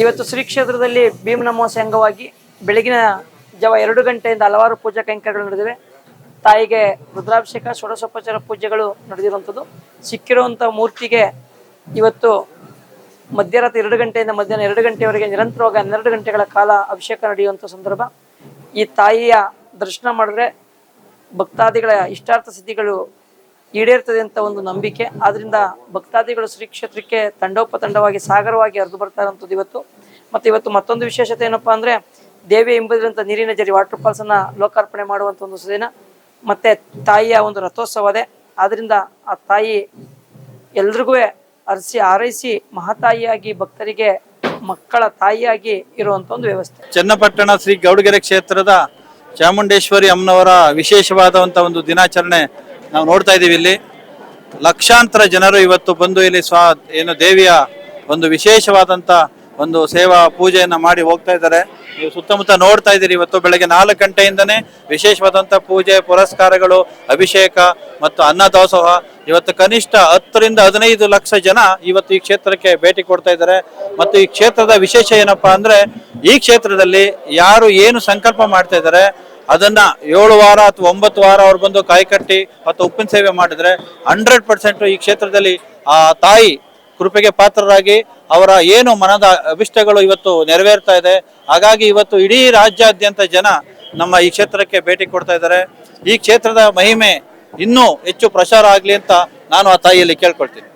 ಇವತ್ತು ಶ್ರೀ ಕ್ಷೇತ್ರದಲ್ಲಿ ಭೀಮನ ಅಮಾವಾಸ್ಯೆ ಅಂಗವಾಗಿ ಬೆಳಗಿನ ಜಾವ ಎರಡು ಗಂಟೆಯಿಂದ ಹಲವಾರು ಪೂಜಾ ಕೈಂಕರ್ಯಗಳು ನಡೆದಿವೆ. ತಾಯಿಗೆ ರುದ್ರಾಭಿಷೇಕ, ಷೋಡಶೋಪಚಾರ ಪೂಜೆಗಳು ನಡೆದಿರುವಂಥದ್ದು. ಸಿಕ್ಕಿರುವಂಥ ಮೂರ್ತಿಗೆ ಇವತ್ತು ಮಧ್ಯರಾತ್ರಿ ಎರಡು ಗಂಟೆಯಿಂದ ಮಧ್ಯಾಹ್ನ ಎರಡು ಗಂಟೆವರೆಗೆ ನಿರಂತರವಾಗಿ ಹನ್ನೆರಡು ಗಂಟೆಗಳ ಕಾಲ ಅಭಿಷೇಕ ನಡೆಯುವಂಥ ಸಂದರ್ಭ. ಈ ತಾಯಿಯ ದರ್ಶನ ಮಾಡಿದ್ರೆ ಭಕ್ತಾದಿಗಳ ಇಷ್ಟಾರ್ಥ ಸಿದ್ಧಿಗಳು ಈಡೇರ್ತದೆ ಅಂತ ಒಂದು ನಂಬಿಕೆ. ಆದ್ರಿಂದ ಭಕ್ತಾದಿಗಳು ಶ್ರೀ ಕ್ಷೇತ್ರಕ್ಕೆ ತಂಡೋಪತಂಡವಾಗಿ ಸಾಗರವಾಗಿ ಹರಿದು ಬರ್ತಾ ಇರುವಂಥದ್ದು ಇವತ್ತು. ಮತ್ತೆ ಇವತ್ತು ಮತ್ತೊಂದು ವಿಶೇಷತೆ ಏನಪ್ಪಾ ಅಂದ್ರೆ ದೇವಿ ಎಂಬುದರಂತ ನೀರಿನ ಜರಿ ವಾಟರ್ ಫಾಲ್ಸ್ ಅನ್ನ ಲೋಕಾರ್ಪಣೆ ಮಾಡುವಂತ ಒಂದು ದಿನ ಮತ್ತೆ ತಾಯಿಯ ಒಂದು ರಥೋತ್ಸವ ಅದೇ. ಆದ್ದರಿಂದ ಆ ತಾಯಿ ಎಲ್ರಿಗೂ ಅರಸಿ ಆರೈಸಿ ಮಹಾತಾಯಿಯಾಗಿ, ಭಕ್ತರಿಗೆ, ಮಕ್ಕಳ ತಾಯಿಯಾಗಿ ಇರುವಂತ ಒಂದು ವ್ಯವಸ್ಥೆ. ಚನ್ನಪಟ್ಟಣ ಶ್ರೀ ಗೌಡಗೆರೆ ಕ್ಷೇತ್ರದ ಚಾಮುಂಡೇಶ್ವರಿ ಅಮ್ಮನವರ ವಿಶೇಷವಾದಂಥ ಒಂದು ದಿನಾಚರಣೆ ನಾವು ನೋಡ್ತಾ ಇದ್ದೀವಿ ಇಲ್ಲಿ. ಲಕ್ಷಾಂತರ ಜನರು ಇವತ್ತು ಬಂದು ಇಲ್ಲಿ ಸ್ವ, ಏನು ದೇವಿಯ ಒಂದು ವಿಶೇಷವಾದಂಥ ಒಂದು ಸೇವಾ ಪೂಜೆಯನ್ನು ಮಾಡಿ ಹೋಗ್ತಾ ಇದ್ದಾರೆ. ನೀವು ಸುತ್ತಮುತ್ತ ನೋಡ್ತಾ ಇದ್ದೀರಿ ಇವತ್ತು ಬೆಳಗ್ಗೆ ನಾಲ್ಕು ಗಂಟೆಯಿಂದನೇ ವಿಶೇಷವಾದಂಥ ಪೂಜೆ, ಪುರಸ್ಕಾರಗಳು, ಅಭಿಷೇಕ ಮತ್ತು ಅನ್ನದಾಸೋಹ ಇವತ್ತು ಕನಿಷ್ಠ ಹತ್ತರಿಂದ ಹದಿನೈದು ಲಕ್ಷ ಜನ ಇವತ್ತು ಈ ಕ್ಷೇತ್ರಕ್ಕೆ ಭೇಟಿ ಕೊಡ್ತಾ ಇದ್ದಾರೆ. ಮತ್ತು ಈ ಕ್ಷೇತ್ರದ ವಿಶೇಷ ಏನಪ್ಪಾ ಅಂದ್ರೆ ಈ ಕ್ಷೇತ್ರದಲ್ಲಿ ಯಾರು ಏನು ಸಂಕಲ್ಪ ಮಾಡ್ತಾ ಇದ್ದಾರೆ ಅದನ್ನ ಏಳು ವಾರ ಅಥವಾ ಒಂಬತ್ತು ವಾರ ಅವ್ರು ಬಂದು ಕಾಯ್ಕಟ್ಟಿ ಅಥವಾ ಉಪ್ಪಿನ ಸೇವೆ ಮಾಡಿದ್ರೆ ಹಂಡ್ರೆಡ್ ಪರ್ಸೆಂಟ್ ಈ ಕ್ಷೇತ್ರದಲ್ಲಿ ಆ ತಾಯಿ ಕೃಪೆಗೆ ಪಾತ್ರರಾಗಿ ಅವರ ಏನು ಮನದ ಅಭಿಷ್ಟಗಳು ಇವತ್ತು ನೆರವೇರ್ತಾ ಇದೆ. ಹಾಗಾಗಿ ಇವತ್ತು ಇಡೀ ರಾಜ್ಯಾದ್ಯಂತ ಜನ ನಮ್ಮ ಈ ಕ್ಷೇತ್ರಕ್ಕೆ ಭೇಟಿ ಕೊಡ್ತಾ ಇದ್ದಾರೆ. ಈ ಕ್ಷೇತ್ರದ ಮಹಿಮೆ ಇನ್ನೂ ಹೆಚ್ಚು ಪ್ರಚಾರ ಆಗಲಿ ಅಂತ ನಾನು ಆ ತಾಯಿಯಲ್ಲಿ ಕೇಳ್ಕೊಳ್ತೀನಿ.